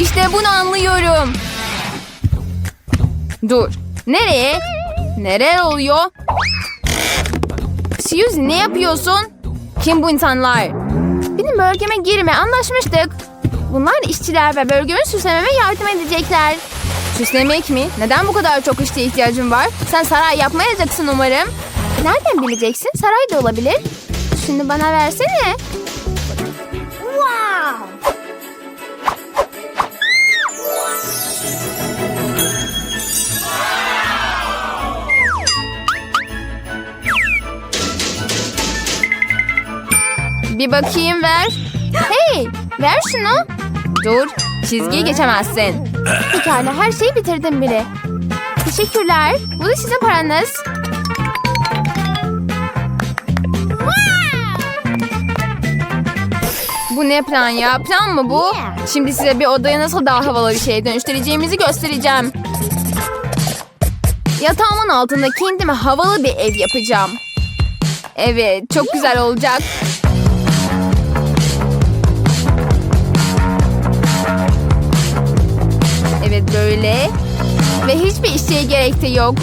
İşte bunu anlıyorum. Dur. Nereye? Nereye oluyor? Suzy ne yapıyorsun? Kim bu insanlar? Benim bölgeme girme anlaşmıştık. Bunlar işçiler ve bölgemi süslememe yardım edecekler. Süslemek mi? Neden bu kadar çok işçi ihtiyacın var? Sen saray yapmayacaksın umarım. Nereden bileceksin? Saray da olabilir. Şunu bana versene. Bir bakayım ver. Hey, ver şunu. Dur, çizgiyi geçemezsin. Pekala, her şeyi bitirdim bile. Teşekkürler. Bu da sizin paranız. Bu ne plan ya? Plan mı bu? Şimdi size bir odaya nasıl daha havalı bir şeye dönüştüreceğimizi göstereceğim. Yatağımın altında kendime havalı bir ev yapacağım. Evet, çok güzel olacak. Böyle. Ve hiçbir işçiye gerek de yok.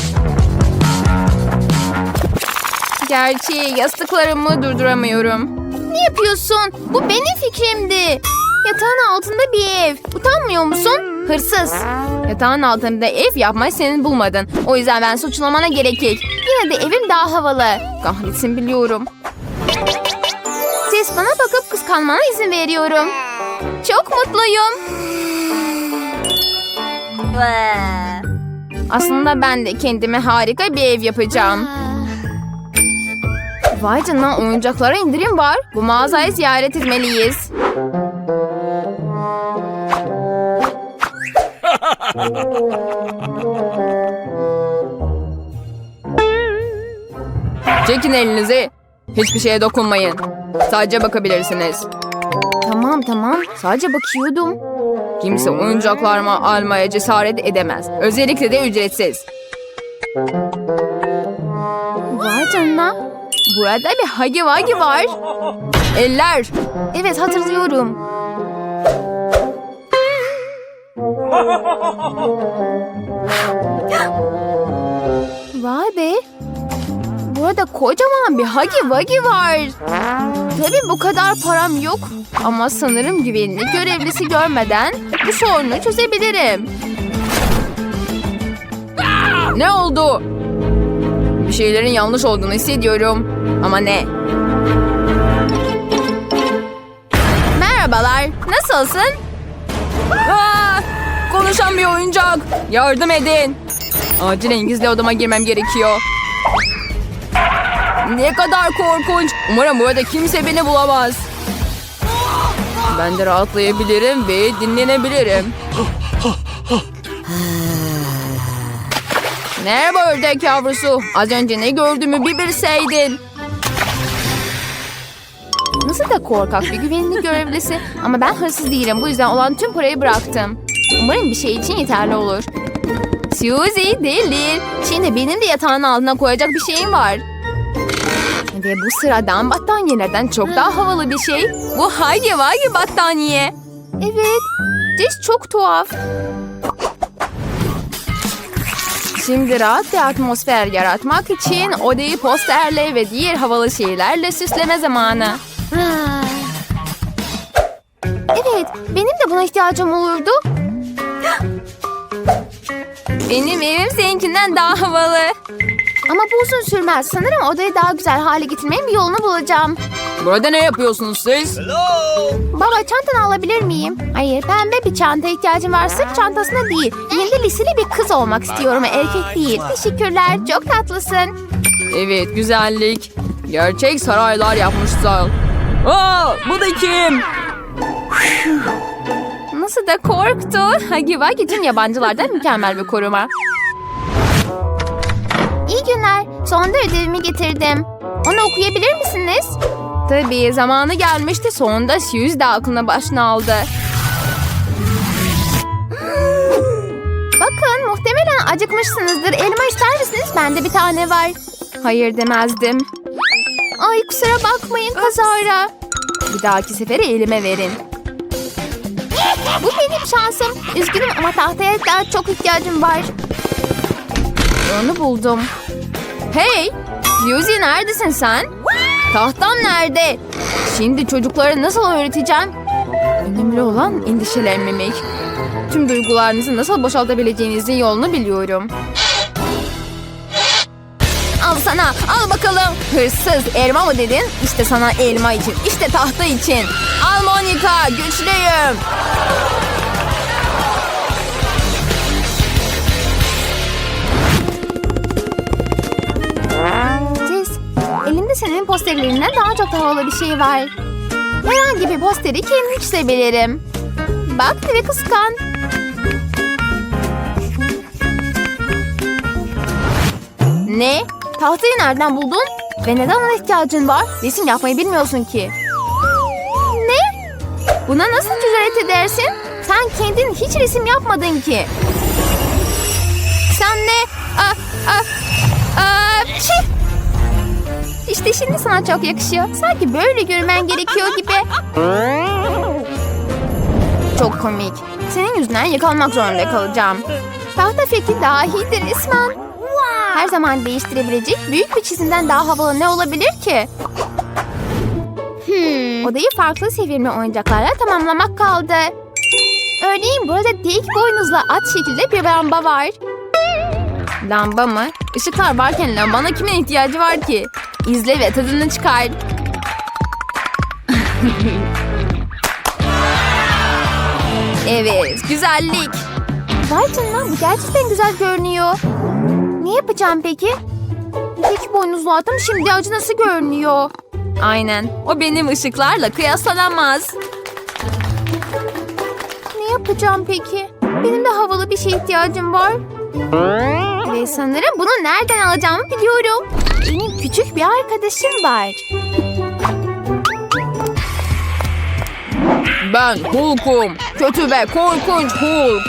Gerçi yastıklarımı durduramıyorum. Ne yapıyorsun? Bu benim fikrimdi. Yatağın altında bir ev. Utanmıyor musun? Hırsız. Yatağın altında ev yapmayı senin bulmadın. O yüzden ben suçlamana gerek yok. Yine de evim daha havalı. Kahretsin biliyorum. Ses bana bakıp kıskanmana izin veriyorum. Çok mutluyum. Aslında ben de kendime harika bir ev yapacağım. Vay canına oyuncaklara indirim var. Bu mağazayı ziyaret etmeliyiz. Çekin elinizi. Hiçbir şeye dokunmayın. Sadece bakabilirsiniz. Tamam tamam. Sadece bakıyordum. Kimse oyuncaklarımı almaya cesaret edemez. Özellikle de ücretsiz. Vay canına. Burada bir Hagi Wagi var. Eller. Evet hatırlıyorum. Vay be. Burada kocaman bir Hagi Wagi var. Tabii bu kadar param yok. Ama sanırım güvenlik görevlisi görmeden bu sorunu çözebilirim. Ne oldu? Bir şeylerin yanlış olduğunu hissediyorum. Ama ne? Merhabalar. Nasılsın? Aa, konuşan bir oyuncak. Yardım edin. Acilen gizli odama girmem gerekiyor. Ne kadar korkunç. Umarım burada kimse beni bulamaz. Ben de rahatlayabilirim ve dinlenebilirim. Merhaba ördek yavrusu. Az önce ne gördüğümü bir bilseydin. Nasıl da korkak bir güvenlik görevlisi. Ama ben hırsız değilim. Bu yüzden olan tüm parayı bıraktım. Umarım bir şey için yeterli olur. Suzy değil. Şimdi benim de yatağın altına koyacak bir şeyim var. Ve bu sıradan battaniyelerden çok daha havalı bir şey. Bu Hagi Wagi battaniye. Evet. Ciş çok tuhaf. Şimdi rahat bir atmosfer yaratmak için odayı posterle ve diğer havalı şeylerle süsleme zamanı. Evet, benim de buna ihtiyacım olurdu. Benim evim seninkinden daha havalı. Ama bu uzun sürmez. Sanırım odayı daha güzel hale getirmenin bir yolunu bulacağım. Burada ne yapıyorsunuz siz? Baba çantanı alabilir miyim? Hayır pembe bir çanta ihtiyacım var. Sırt çantasına değil. Yine liseli bir kız olmak istiyorum. Erkek değil. Teşekkürler. Çok tatlısın. Evet güzellik. Gerçek saraylar yapmışlar. Aa, bu da kim? Nasıl da korktu. Wagi tüm yabancılardan mükemmel bir koruma. Günler. Sonunda ödevimi getirdim. Onu okuyabilir misiniz? Tabii zamanı gelmişti. Sonunda Suzy de aklına başına aldı. Bakın muhtemelen acıkmışsınızdır. Elma ister misiniz? Bende bir tane var. Hayır demezdim. Ay kusura bakmayın kazara. Bir dahaki sefere elime verin. Bu benim şansım. Üzgünüm ama tahtaya daha çok ihtiyacım var. Onu buldum. Hey! Yuzi neredesin sen? Tahtam nerede? Şimdi çocuklara nasıl öğreteceğim? Önemli olan endişelenmemek. Tüm duygularınızı nasıl boşaltabileceğinizin yolunu biliyorum. Al sana, al bakalım. Hırsız, elma mı dedin? İşte sana elma için, işte tahta için. Al Monika, güçlüyüm. Elimde senin posterlerinden daha çok havalı bir şey var. Herhangi bir posteri kendim çizebilirim. Bak ve kıskan. Ne? Tahtayı nereden buldun? Ve neden ona ihtiyacın var? Resim yapmayı bilmiyorsun ki. Ne? Buna nasıl cüret edersin? Sen kendin hiç resim yapmadın ki. Sen ne? Aa, aa, aa, şey. İşte şimdi sana çok yakışıyor. Sanki böyle görmen gerekiyor gibi. Çok komik. Senin yüzünden yakalanmak zorunda kalacağım. Tahta fikri dahidir resmen. Her zaman değiştirebilecek büyük bir çizimden daha havalı ne olabilir ki? Odayı farklı sevilme oyuncaklarla tamamlamak kaldı. Örneğin burada dik boynuzla at şekilde bir lamba var. Lamba mı? Işıklar varken lambana kimin ihtiyacı var ki? İzle ve tadını çıkar. evet, güzellik. Vay canına bu gerçekten güzel görünüyor. Ne yapacağım peki? Tek boynuzlu atım şimdi acı nasıl görünüyor? Aynen. O benim ışıklarla kıyaslanamaz. Ne yapacağım peki? Benim de havalı bir şeye ihtiyacım var. Ve sanırım bunu nereden alacağımı biliyorum. Benim küçük bir arkadaşım var. Ben Hulk'um. Kötü ve korkunç Hulk.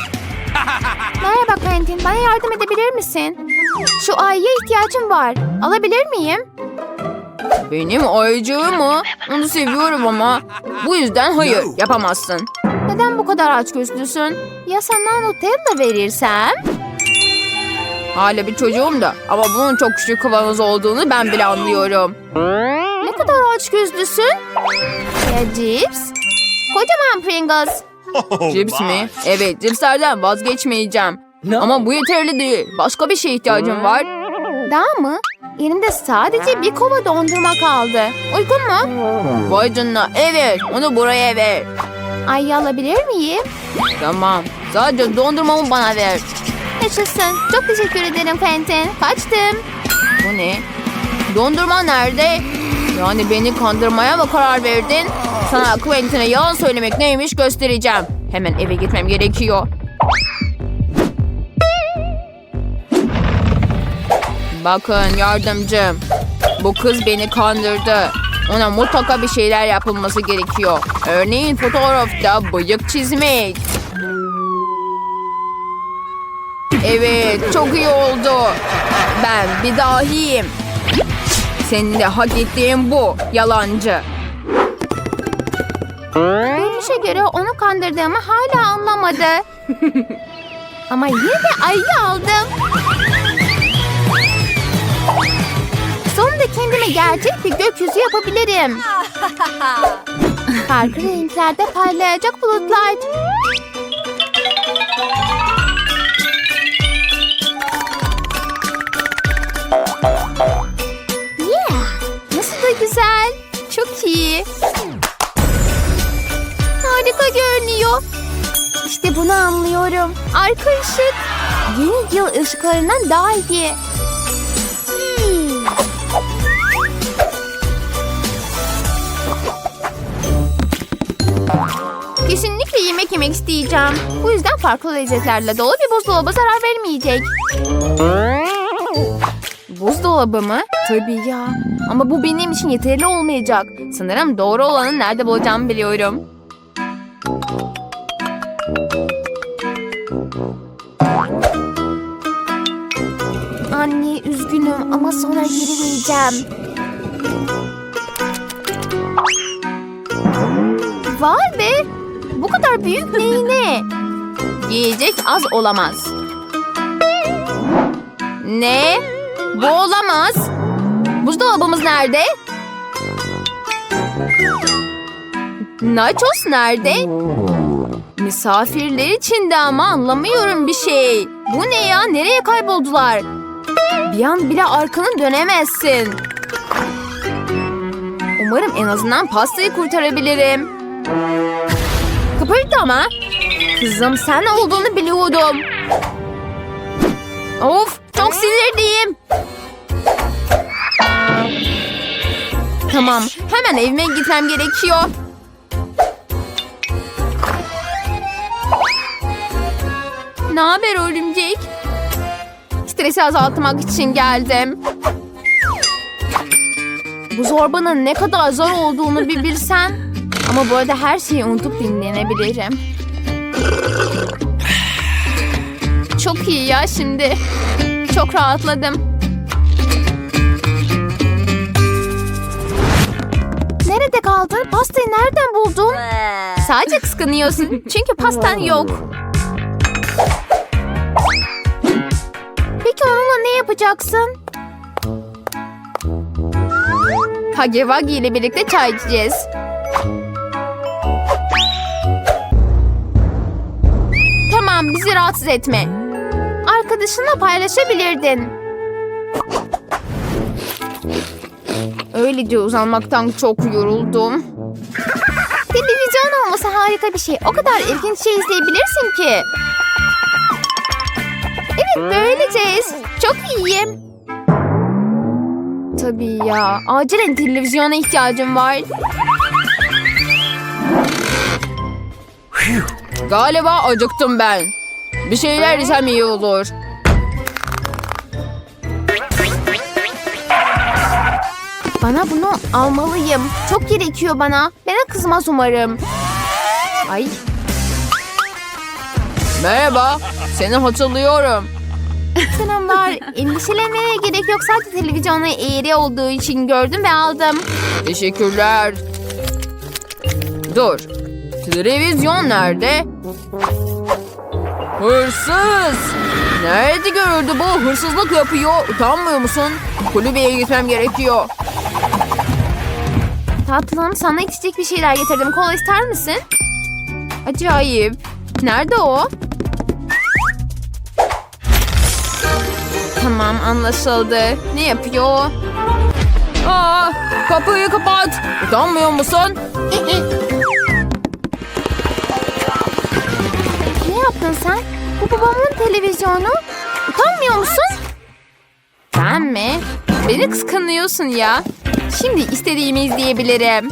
Merhaba Quentin, bana yardım edebilir misin? Şu ayıya ihtiyacım var. Alabilir miyim? Benim ayıcığım mı? Onu seviyorum ama. Bu yüzden hayır yapamazsın. Neden bu kadar açgözlüsün? Ya sana Nutella verirsem? Hala bir çocuğum da ama bunun çok küçük kavanoz olduğunu ben bile anlıyorum. Ne kadar açgözlüsün? Ya cips? Kocaman Pringles. Cips mi? Evet cipslerden vazgeçmeyeceğim. Ama bu yeterli değil. Başka bir şeye ihtiyacım var. Daha mı? Elimde sadece bir kova dondurma kaldı. Uygun mu? Vay canına evet onu buraya ver. Ayı alabilir miyim? Tamam sadece dondurmamı bana ver. Yaşasın. Çok teşekkür ederim Quentin. Kaçtım. Bu ne? Dondurma nerede? Yani beni kandırmaya mı karar verdin? Sana Quentin'e yalan söylemek neymiş göstereceğim. Hemen eve gitmem gerekiyor. Bakın yardımcım. Bu kız beni kandırdı. Ona mutlaka bir şeyler yapılması gerekiyor. Örneğin fotoğrafta bıyık çizmek. Evet, çok iyi oldu. Ben bir dahiyim. Senin de hak ettiğin bu, yalancı. Görünüşe göre onu kandırdığımı hala anlamadı. Ama yine de ayı aldım. Sonunda kendime gerçek bir gökyüzü yapabilirim. Farklı renklerde parlayacak bulutlar. Harika görünüyor. İşte bunu anlıyorum. Arka ışık yeni yıl ışıklarından daha iyi. Hmm. Kesinlikle yemek yemek isteyeceğim. Bu yüzden farklı lezzetlerle dolu bir buzdolabı zarar vermeyecek. Buzdolabı mı? Tabii ya. Ama bu benim için yeterli olmayacak. Sanırım doğru olanı nerede bulacağımı biliyorum. Üzgünüm ama sonra geri vereceğim. Vay be! Bu kadar büyük neyine? Yiyecek az olamaz. Ne? Bu olamaz. Buzdolabımız nerede? Nachos nerede? Misafirler içinde ama anlamıyorum bir şey. Bu ne ya? Nereye kayboldular? Bir an bile arkanı dönemezsin. Umarım en azından pastayı kurtarabilirim. Kıpırdama. Kızım sen olduğunu biliyordum. Of çok sinirliyim. Tamam hemen evime gitmem gerekiyor. Ne haber örümcek? Stresi azaltmak için geldim. Bu zorbanın ne kadar zor olduğunu bir bilsen. Ama bu arada her şeyi unutup dinlenebilirim. Çok iyi ya şimdi. Çok rahatladım. Nerede kaldın? Pastayı nereden buldun? Sadece kıskanıyorsun. Çünkü pastan yok. Yapacaksın? Hagi Wagi ile birlikte çay içeceğiz. Tamam bizi rahatsız etme. Arkadaşınla paylaşabilirdin. Öylece uzanmaktan çok yoruldum. Televizyon olması harika bir şey. O kadar ilginç şey izleyebilirsin ki. Evet böyleceğiz. Çok iyiyim. Tabii ya. Acilen televizyona ihtiyacım var. Galiba acıktım ben. Bir şeyler yesem iyi olur. Bana bunu almalıyım. Çok gerekiyor bana. Bana kızmaz umarım. Ay. Merhaba. Seni hatırlıyorum. Selamlar. Endişelenmeye gerek yok. Sadece televizyonda eğri olduğu için gördüm ve aldım. Teşekkürler. Dur. Televizyon nerede? Hırsız. Nerede gördü bu? Hırsızlık yapıyor. Utanmıyor musun? Kulübeye gitmem gerekiyor. Tatlım sana içecek bir şeyler getirdim. Kola ister misin? Acayip. Nerede o? Tamam anlaşıldı. Ne yapıyor? Aa, kapıyı kapat. Utanmıyor musun? Ne yaptın sen? Bu babamın televizyonu. Utanmıyor musun? Sen mi? Beni kıskanıyorsun ya. Şimdi istediğimi izleyebilirim.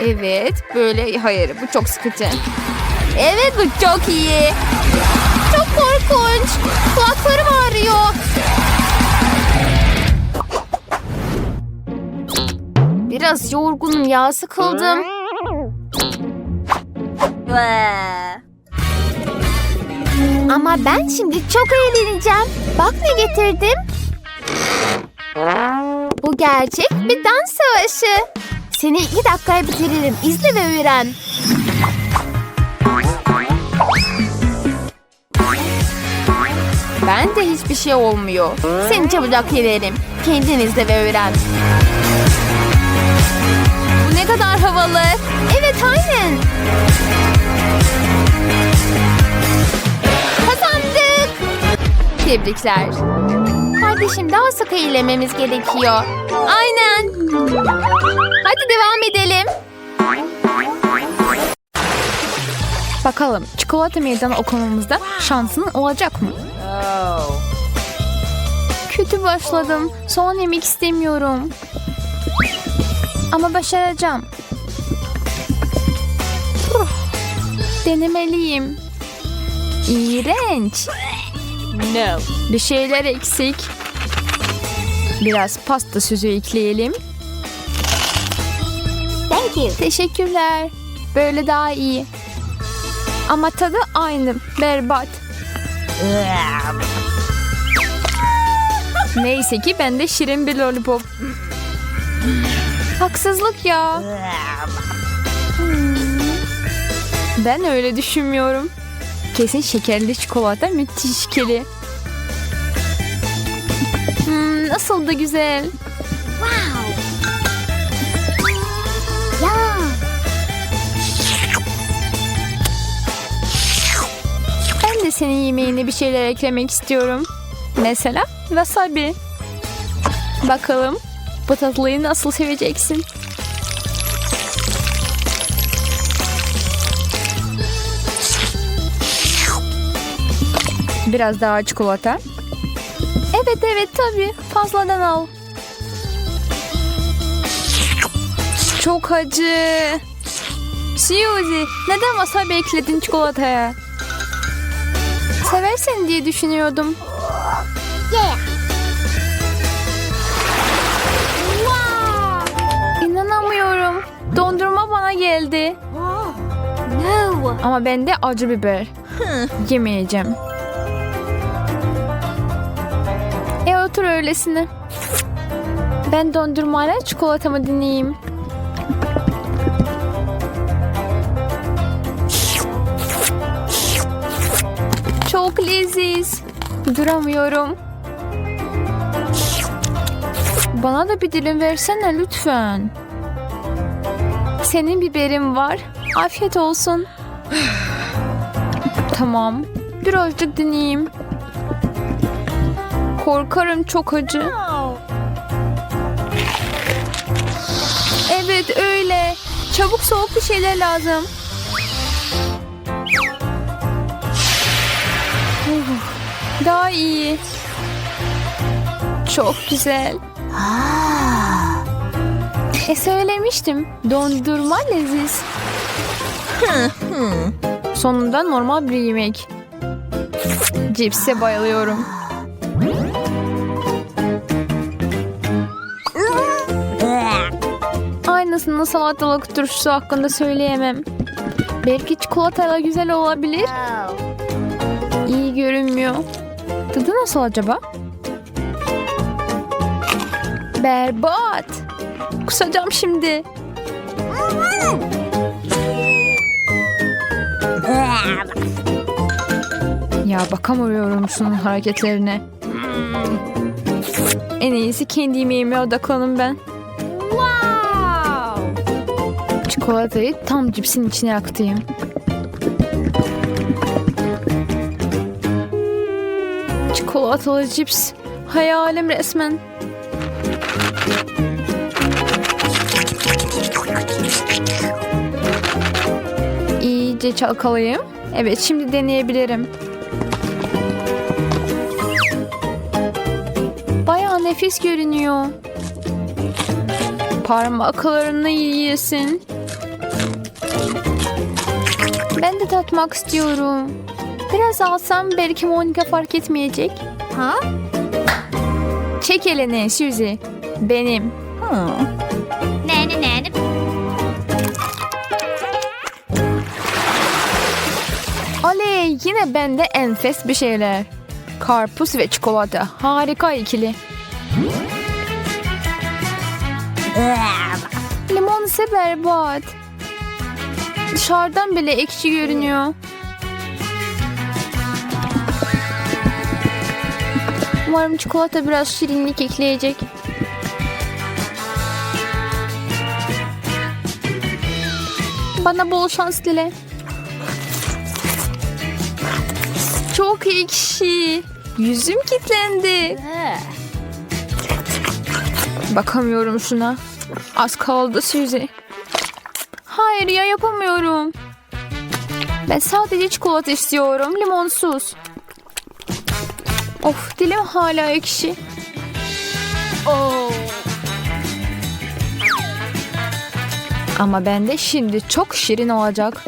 Evet, böyle hayır bu çok sıkıcı. Evet bu çok iyi. Korkunç. Kulaklarım ağrıyor. Biraz yorgunum ya, sıkıldım. Ama ben şimdi çok eğleneceğim. Bak ne getirdim. Bu gerçek bir dans savaşı. Seni iki dakikaya bitiririm. İzle ve öğren. Ben de hiçbir şey olmuyor. Seni çabucak yenerim. Kendin izle ve öğren. Bu ne kadar havalı. Evet aynen. Kazandık. Tebrikler. Kardeşim daha sık eğilememiz gerekiyor. Aynen. Hadi devam edelim. Bakalım çikolata meydanı okumamızda şansın olacak mı? Kötü başladım. Soğan yemek istemiyorum. Ama başaracağım. Denemeliyim. İğrenç. No. Bir şeyler eksik. Biraz pasta süzü ekleyelim. Thank you. Teşekkürler. Böyle daha iyi. Ama tadı aynı. Berbat. Neyse ki bende şirin bir lollipop. Haksızlık ya. Ben öyle düşünmüyorum. Kesin şekerli çikolata müthiş keli. Hmm, nasıl da güzel. Ben senin yemeğine bir şeyler eklemek istiyorum. Mesela wasabi. Bakalım bu tatlıyı nasıl seveceksin? Biraz daha çikolata. Evet evet tabii. Fazladan al. Çok acı. Suzy neden wasabi ekledin çikolataya? Seversen diye düşünüyordum. İnanamıyorum. Dondurma bana geldi. Ama bende acı biber. Yemeyeceğim. E otur öylesine. Ben dondurmayla çikolatamı dinleyeyim. Çok leziz. Duramıyorum. Bana da bir dilim versene lütfen. Senin biberin var. Afiyet olsun. tamam. Birazcık dinleyeyim. Korkarım çok acı. Evet öyle. Çabuk soğuk bir şeyler lazım. Daha iyi. Çok güzel. E söylemiştim. Dondurma leziz. Sonunda normal bir yemek. Cipse bayılıyorum. Aynısını salatalık turşusu hakkında söyleyemem. Belki çikolatayla güzel olabilir. İyi görünmüyor. Tadı nasıl acaba? Berbat. Kusacağım şimdi. Ya bakamıyorum şunun hareketlerine. En iyisi kendi yemeğime odaklanın ben. Çikolatayı tam cipsin içine aktayım. Çikolatalı cips. Hayalim resmen. İyice çalkalayayım. Evet şimdi deneyebilirim. Bayağı nefis görünüyor. Parmaklarını yiyesin. Ben de tatmak istiyorum. Biraz alsam belki Monica fark etmeyecek. Ha? Çek elini Suzy. Benim. Oley yine bende enfes bir şeyler. Karpuz ve çikolata. Harika ikili. Limon ise berbat. Dışarıdan bile ekşi görünüyor. Umarım çikolata biraz şirinlik ekleyecek. Bana bol şans dile. Çok ekşi. Yüzüm kilitlendi. Bakamıyorum şuna. Az kaldı Suzy. Hayır ya yapamıyorum. Ben sadece çikolata istiyorum. Limonsuz. Of dilim hala ekşi. Ama bende şimdi çok şirin olacak.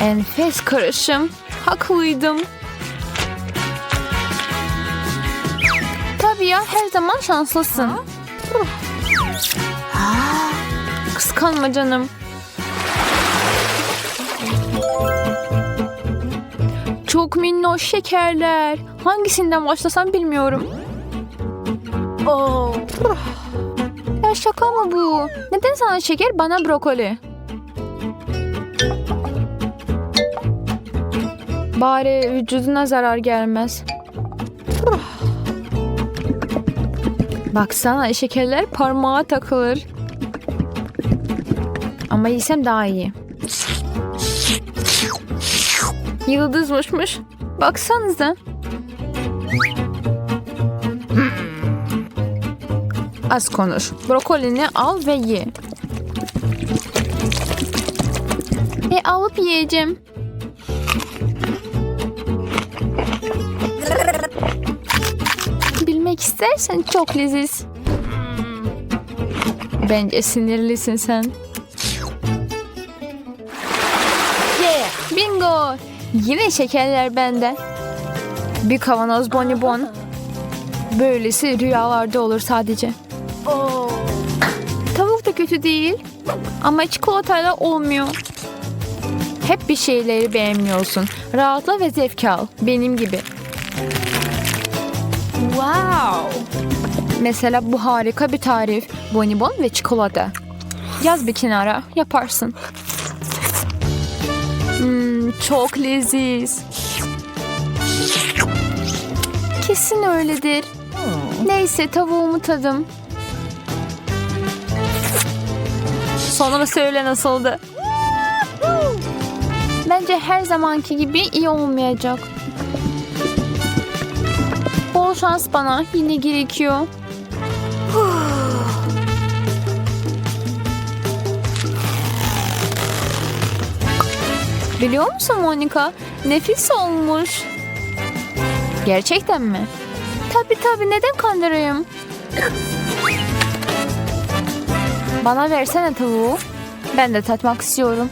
Enfes karışım. Haklıydım. Tabii ya her zaman şanslısın. Kıskanma canım. Çok minnoş şekerler. Hangisinden başlasam bilmiyorum. Ya şaka Şaka mı bu? Neden sana şeker bana brokoli? Bari vücuduna zarar gelmez. Baksana şekerler parmağa takılır. Ama yesem daha iyi. Yıldızmışmış. Baksanıza. Az konuş. Brokolini al ve ye. E alıp yiyeceğim. Bilmek istersen çok leziz. Bence sinirlisin sen. Bingo! Yine şekerler bende. Bir kavanoz bonibon. Böylesi rüyalarda olur sadece. Tavuk da kötü değil. Ama çikolatayla olmuyor. Hep bir şeyleri beğenmiyorsun. Rahatla ve zevk al. Benim gibi. Wow. Mesela bu harika bir tarif. Bonibon ve çikolata. Yaz bir kenara. Yaparsın. Hmm, çok leziz. Kesin öyledir. Neyse tavuğumu tadım. Sonunu söyle nasıldı? Bence her zamanki gibi iyi olmayacak. Bol şans bana yine gerekiyor. Biliyor musun Monika? Nefis olmuş. Gerçekten mi? Tabii tabii neden kandırayım? Bana versene tavuğu. Ben de tatmak istiyorum.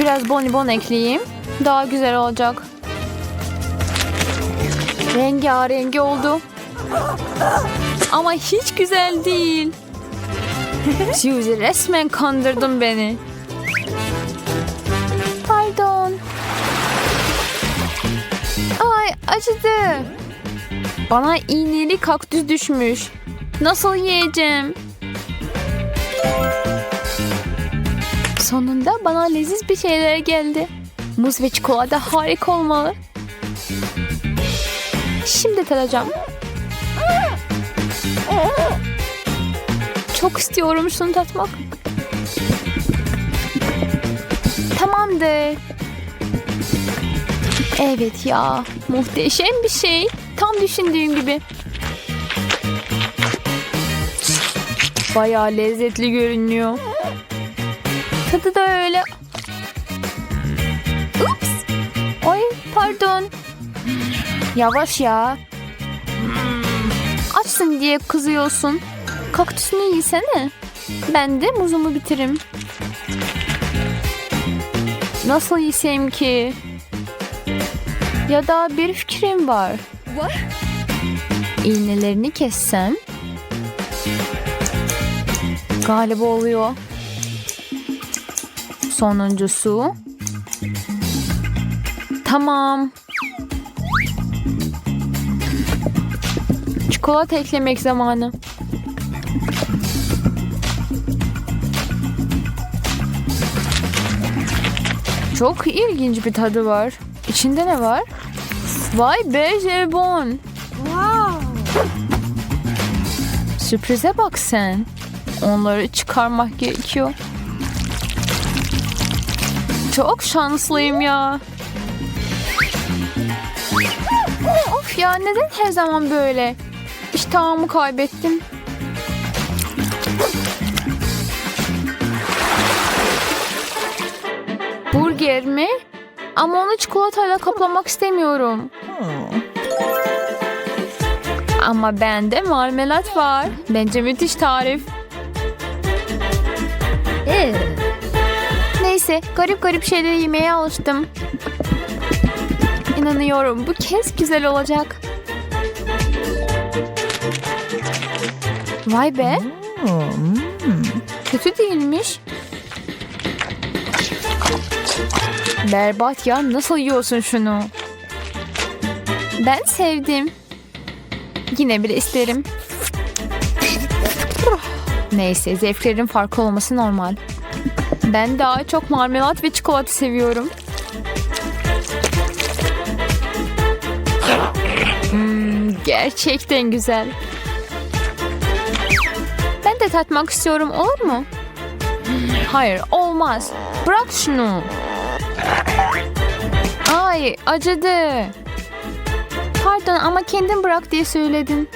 Biraz bonibon ekleyeyim. Daha güzel olacak. Rengarengi oldu. Ama hiç güzel değil. Suzy resmen kandırdın beni. Pardon. Ay acıdı. Bana iğneli kaktüs düşmüş. Nasıl yiyeceğim? Sonunda bana leziz bir şeyler geldi. Muz ve çikolata harika olmalı. Şimdi tadacağım. Çok istiyorum şunu tatmak. Tamamdır. Evet ya, muhteşem bir şey. Tam düşündüğüm gibi. Bayağı lezzetli görünüyor. Tadı da öyle. Ups. Ay pardon. Yavaş ya. Açsın diye kızıyorsun. Kaktüsünü yesene. Ben de muzumu bitiririm. Nasıl yesem ki? Ya da bir fikrim var. İğnelerini kessem. Galiba oluyor. Sonuncusu. Tamam. Çikolata eklemek zamanı. Çok ilginç bir tadı var. İçinde ne var? Vay be jelibon. Sürprize bak sen. Onları çıkarmak gerekiyor. Çok şanslıyım ya. Of ya neden her zaman böyle? İştahımı kaybettim. Burger mi? Ama onu çikolatayla kaplamak istemiyorum. Ama bende marmelat var. Bence müthiş tarif. Neyse garip garip şeyleri yemeye alıştım. İnanıyorum bu kez güzel olacak. Vay be. Kötü değilmiş. Berbat ya nasıl yiyorsun şunu? Ben sevdim. Yine bile isterim. Neyse zevklerin farklı olması normal. Ben daha çok marmelat ve çikolata seviyorum. Hmm, gerçekten güzel. Ben de tatmak istiyorum olur mu? Hayır olmaz. Bırak şunu. Ay acıdı. Pardon ama kendin bırak diye söyledin.